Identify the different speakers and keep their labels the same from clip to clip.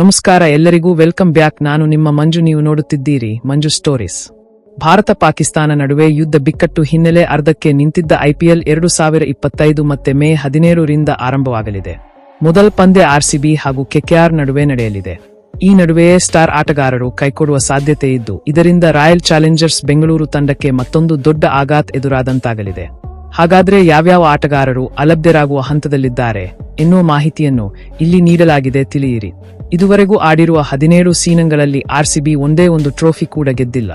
Speaker 1: ನಮಸ್ಕಾರ, ಎಲ್ಲರಿಗೂ welcome back. ನಾನು ನಿಮ್ಮ ಮಂಜು, ನೀವು ನೋಡುತ್ತಿದ್ದೀರಿ ಮಂಜು ಸ್ಟೋರೀಸ್. ಭಾರತ ಪಾಕಿಸ್ತಾನ ನಡುವೆ ಯುದ್ಧ ಬಿಕ್ಕಟ್ಟು ಹಿನ್ನೆಲೆ ಅರ್ಧಕ್ಕೆ ನಿಂತಿದ್ದ ಐಪಿಎಲ್ ಎರಡು ಸಾವಿರ ಇಪ್ಪತ್ತೈದು ಮತ್ತೆ ಮೇ ಹದಿನೇಳರಿಂದ ಆರಂಭವಾಗಲಿದೆ. ಮೊದಲ ಪಂದ್ಯ ಆರ್ಸಿಬಿ ಹಾಗೂ ಕೆಕೆಆರ್ ನಡುವೆ ನಡೆಯಲಿದೆ. ಈ ನಡುವೆಯೇ ಸ್ಟಾರ್ ಆಟಗಾರರು ಕೈಕೊಡುವ ಸಾಧ್ಯತೆ ಇದ್ದು, ಇದರಿಂದ ರಾಯಲ್ ಚಾಲೆಂಜರ್ಸ್ ಬೆಂಗಳೂರು ತಂಡಕ್ಕೆ ಮತ್ತೊಂದು ದೊಡ್ಡ ಆಘಾತ್ ಎದುರಾದಂತಾಗಲಿದೆ. ಹಾಗಾದ್ರೆ ಯಾವ್ಯಾವ ಆಟಗಾರರು ಅಲಭ್ಯರಾಗುವ ಹಂತದಲ್ಲಿದ್ದಾರೆ? ಎನ್ನುವ ಮಾಹಿತಿಯನ್ನು ಇಲ್ಲಿ ನೀಡಲಾಗಿದೆ, ತಿಳಿಯಿರಿ. ಇದುವರೆಗೂ ಆಡಿರುವ ಹದಿನೇಳು ಸೀನಂಗಳಲ್ಲಿ ಆರ್ಸಿಬಿ ಒಂದೇ ಒಂದು ಟ್ರೋಫಿ ಕೂಡ ಗೆದ್ದಿಲ್ಲ.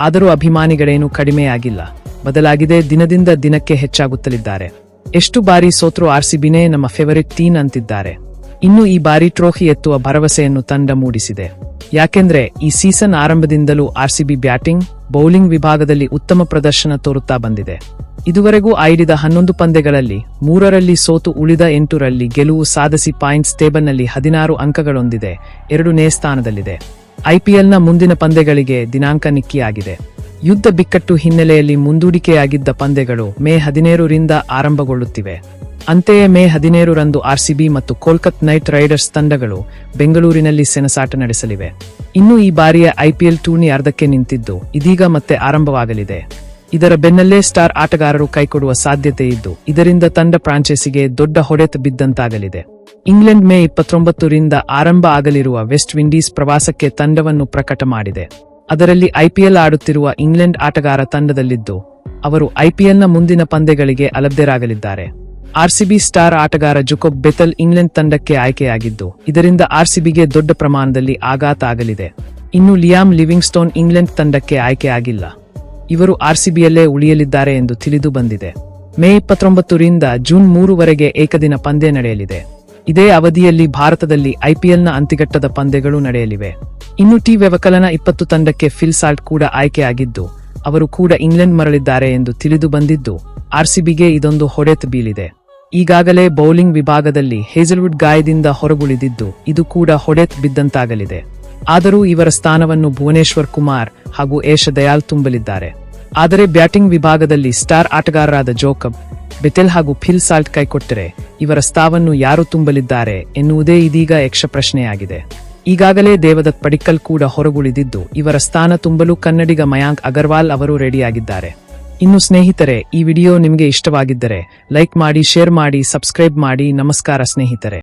Speaker 1: ಆದರೂ ಅಭಿಮಾನಿಗಳೇನೂ ಕಡಿಮೆಯಾಗಿಲ್ಲ. ಬದಲಾಗಿದೆ, ದಿನದಿಂದ ದಿನಕ್ಕೆ ಹೆಚ್ಚಾಗುತ್ತಲಿದ್ದಾರೆ. ಎಷ್ಟು ಬಾರಿ ಸೋತ್ರು ಆರ್ಸಿಬಿನೇ ನಮ್ಮ ಫೇವರಿಟ್ ತೀನ್ ಅಂತಿದ್ದಾರೆ. ಇನ್ನು ಈ ಬಾರಿ ಟ್ರೋಫಿ ಎತ್ತುವ ಭರವಸೆಯನ್ನು ತಂಡ ಮೂಡಿಸಿದೆ. ಯಾಕೆಂದ್ರೆ ಈ ಸೀಸನ್ ಆರಂಭದಿಂದಲೂ ಆರ್ಸಿಬಿ ಬ್ಯಾಟಿಂಗ್, ಬೌಲಿಂಗ್ ವಿಭಾಗದಲ್ಲಿ ಉತ್ತಮ ಪ್ರದರ್ಶನ ತೋರುತ್ತಾ ಬಂದಿದೆ. ಇದುವರೆಗೂ ಆಡಿದ ಹನ್ನೊಂದು ಪಂದ್ಯಗಳಲ್ಲಿ ಮೂರರಲ್ಲಿ ಸೋತು ಉಳಿದ ಎಂಟರಲ್ಲಿ ಗೆಲುವು ಸಾಧಿಸಿ ಪಾಯಿಂಟ್ಸ್ ಟೇಬಲ್ನಲ್ಲಿ ಹದಿನಾರು ಅಂಕಗಳೊಂದಿದೆ, ಎರಡನೇ ಸ್ಥಾನದಲ್ಲಿದೆ. ಐಪಿಎಲ್ನ ಮುಂದಿನ ಪಂದ್ಯಗಳಿಗೆ ದಿನಾಂಕ ನಿಕ್ಕಿಯಾಗಿದೆ ಯುದ್ಧ ಬಿಕ್ಕಟ್ಟು ಹಿನ್ನೆಲೆಯಲ್ಲಿ ಮುಂದೂಡಿಕೆಯಾಗಿದ್ದ ಪಂದ್ಯಗಳು ಮೇ ಹದಿನೇಳರಿಂದ ಆರಂಭಗೊಳ್ಳುತ್ತಿವೆ. ಅಂತೆಯೇ ಮೇ ಹದಿನೇಳರಂದು ಆರ್ಸಿಬಿ ಮತ್ತು ಕೋಲ್ಕತ್ ನೈಟ್ ರೈಡರ್ಸ್ ತಂಡಗಳು ಬೆಂಗಳೂರಿನಲ್ಲಿ ಸೆಣಸಾಟ ನಡೆಸಲಿವೆ. ಇನ್ನು ಈ ಬಾರಿಯ ಐಪಿಎಲ್ ಟೂರ್ನಿ ಅರ್ಧಕ್ಕೆ ನಿಂತಿದ್ದು, ಇದೀಗ ಮತ್ತೆ ಆರಂಭವಾಗಲಿದೆ. ಇದರ ಬೆನ್ನಲ್ಲೇ ಸ್ಟಾರ್ ಆಟಗಾರರು ಕೈಕೊಡುವ ಸಾಧ್ಯತೆ ಇದ್ದು, ಇದರಿಂದ ತಂಡ ಫ್ರಾಂಚೈಸಿಗೆ ದೊಡ್ಡ ಹೊಡೆತ ಬಿದ್ದಂತಾಗಲಿದೆ. ಇಂಗ್ಲೆಂಡ್ ಮೇ ಇಪ್ಪತ್ತೊಂಬತ್ತರಿಂದ ಆರಂಭ ಆಗಲಿರುವ ವೆಸ್ಟ್ ವಿಂಡೀಸ್ ಪ್ರವಾಸಕ್ಕೆ ತಂಡವನ್ನು ಪ್ರಕಟ ಮಾಡಿದೆ. ಅದರಲ್ಲಿ ಐಪಿಎಲ್ ಆಡುತ್ತಿರುವ ಇಂಗ್ಲೆಂಡ್ ಆಟಗಾರ ತಂಡದಲ್ಲಿದ್ದು, ಅವರು ಐಪಿಎಲ್ನ ಮುಂದಿನ ಪಂದ್ಯಗಳಿಗೆ ಅಲಭ್ಯರಾಗಲಿದ್ದಾರೆ ಆರ್ಸಿಬಿ ಸ್ಟಾರ್ ಆಟಗಾರ ಜುಕೋಬ್ ಬೆತಲ್ ಇಂಗ್ಲೆಂಡ್ ತಂಡಕ್ಕೆ ಆಯ್ಕೆಯಾಗಿದ್ದು, ಇದರಿಂದ ಆರ್ಸಿಬಿಗೆ ದೊಡ್ಡ ಪ್ರಮಾಣದಲ್ಲಿ ಆಘಾತ ಆಗಲಿದೆ. ಇನ್ನು ಲಿಯಾಮ್ ಲಿವಿಂಗ್ಸ್ಟೋನ್ ಇಂಗ್ಲೆಂಡ್ ತಂಡಕ್ಕೆ ಆಯ್ಕೆಯಾಗಿಲ್ಲ. ಇವರು ಆರ್ಸಿಬಿಯಲ್ಲೇ ಉಳಿಯಲಿದ್ದಾರೆ ಎಂದು ತಿಳಿದು ಬಂದಿದೆ. ಮೇ ಇಪ್ಪತ್ತೊಂಬತ್ತರಿಂದ ಜೂನ್ ಮೂರುವರೆಗೆ ಏಕದಿನ ಪಂದ್ಯ ನಡೆಯಲಿದೆ. ಇದೇ ಅವಧಿಯಲ್ಲಿ ಭಾರತದಲ್ಲಿ ಐಪಿಎಲ್ನ ಅಂತಿಗಟ್ಟದ ಪಂದ್ಯಗಳು ನಡೆಯಲಿವೆ. ಇನ್ನು ಟಿ ವ್ಯವಕಲನ ಇಪ್ಪತ್ತು ತಂಡಕ್ಕೆ ಫಿಲ್ ಸಾಲ್ಟ್ ಕೂಡ ಆಯ್ಕೆಯಾಗಿದ್ದು, ಅವರು ಕೂಡ ಇಂಗ್ಲೆಂಡ್ ಮರಳಿದ್ದಾರೆ ಎಂದು ತಿಳಿದು ಬಂದಿದ್ದು, ಆರ್ಸಿಬಿಗೆ ಇದೊಂದು ಹೊಡೆತ್ ಬೀಳಿದೆ. ಈಗಾಗಲೇ ಬೌಲಿಂಗ್ ವಿಭಾಗದಲ್ಲಿ ಹೇಜಲ್ವುಡ್ ಗಾಯದಿಂದ ಹೊರಗುಳಿದಿದ್ದು, ಇದು ಕೂಡ ಹೊಡೆತ್ ಬಿದ್ದಂತಾಗಲಿದೆ. ಆದರೂ ಇವರ ಸ್ಥಾನವನ್ನು ಭುವನೇಶ್ವರ್ ಕುಮಾರ್ ಹಾಗೂ ಏಷ ದಯಾಲ್ ತುಂಬಲಿದ್ದಾರೆ. ಆದರೆ ಬ್ಯಾಟಿಂಗ್ ವಿಭಾಗದಲ್ಲಿ ಸ್ಟಾರ್ ಆಟಗಾರರಾದ ಜೋಕಬ್, ಬೆತೆಲ್ ಹಾಗೂ ಫಿಲ್ ಸಾಲ್ಟ್ ಕೈಕೊಟ್ಟರೆ ಇವರ ಸ್ಥಾವನ್ನು ಯಾರು ತುಂಬಲಿದ್ದಾರೆ ಎನ್ನುವುದೇ ಇದೀಗ ಯಕ್ಷ ಪ್ರಶ್ನೆಯಾಗಿದೆ. ಈಗಾಗಲೇ ದೇವದತ್ ಪಡಿಕ್ಕಲ್ ಕೂಡ ಹೊರಗುಳಿದಿದ್ದು ಇವರ ಸ್ಥಾನ ತುಂಬಲು ಕನ್ನಡಿಗ ಮಯಾಂಕ್ ಅಗರ್ವಾಲ್ ಅವರು ರೆಡಿಯಾಗಿದ್ದಾರೆ. ಇನ್ನು ಸ್ನೇಹಿತರೆ, ಈ ವಿಡಿಯೋ ನಿಮಗೆ ಇಷ್ಟವಾಗಿದ್ದರೆ ಲೈಕ್ ಮಾಡಿ, ಶೇರ್ ಮಾಡಿ, ಸಬ್ಸ್ಕ್ರೈಬ್ ಮಾಡಿ, ನಮಸ್ಕಾರ ಸ್ನೇಹಿತರೆ.